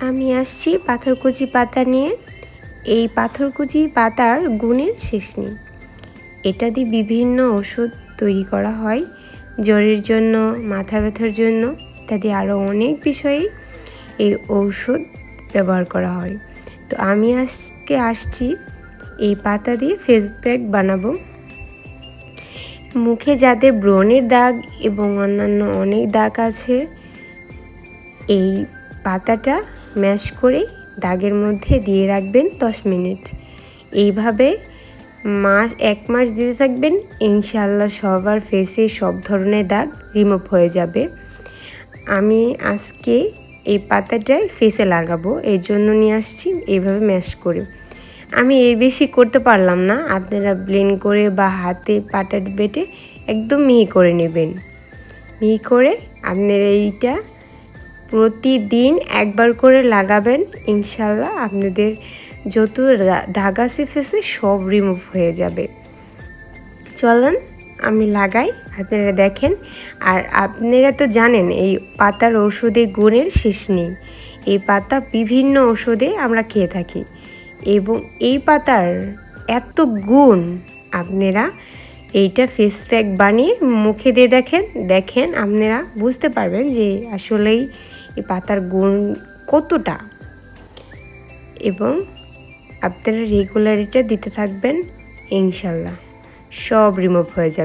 আমি আসছি পাথরকুচি পাতা নিয়ে। এই পাথরকুচি পাতার গুণের শেষ নেই। এটা দিয়ে বিভিন্ন ওষুধ তৈরি করা হয়, জ্বরের জন্য, মাথা ব্যথার জন্য। ইত্যাদি আরও অনেক বিষয়ে এই ঔষধ ব্যবহার করা হয়। তো আমি আজকে আসছি, এই পাতা দিয়ে ফেস প্যাক বানাবো। মুখে যাদের ব্রণের দাগ এবং অন্যান্য অনেক দাগ আছে, এই পাতাটা ম্যাশ করে দাগের মধ্যে দিয়ে রাখবেন দশ মিনিট। এইভাবে মাস, এক মাস দিতে থাকবেন ইনশাল্লাহ সবার ফেসে সব ধরনের দাগ রিমুভ হয়ে যাবে। আমি আজকে এই পাতাটাই ফেসে লাগাবো এই জন্য নিয়ে আসছি এইভাবে ম্যাশ করে। আমি এর বেশি করতে পারলাম না, আপনারা ব্লেন্ড করে বা হাতে পাটা বেটে একদম মিহি করে নেবেন। মিহি করে আপনারা এইটা প্রতিদিন একবার করে লাগাবেন ইনশাল্লাহ আপনাদের যত দাগ আছে ফেসে সব রিমুভ হয়ে যাবে। চলুন আমি লাগাই, আপনারা দেখেন। আর আপনারা তো জানেন, এই পাতার ঔষধের গুণের শেষ নেই। এই পাতা বিভিন্ন ঔষধে আমরা খেয়ে থাকি। এবং এই পাতার এত গুণ আপনারা এইটা ফেস প্যাক বানিয়ে মুখে দিয়ে দেখেন। দেখেন আপনারা বুঝতে পারবেন যে আসলেই এই পাতার গুণ কতটা। এবং আপনারা রেগুলার এটা দিতে থাকবেন, ইনশাল্লাহ। সব রিমুভ হয়ে যাবে।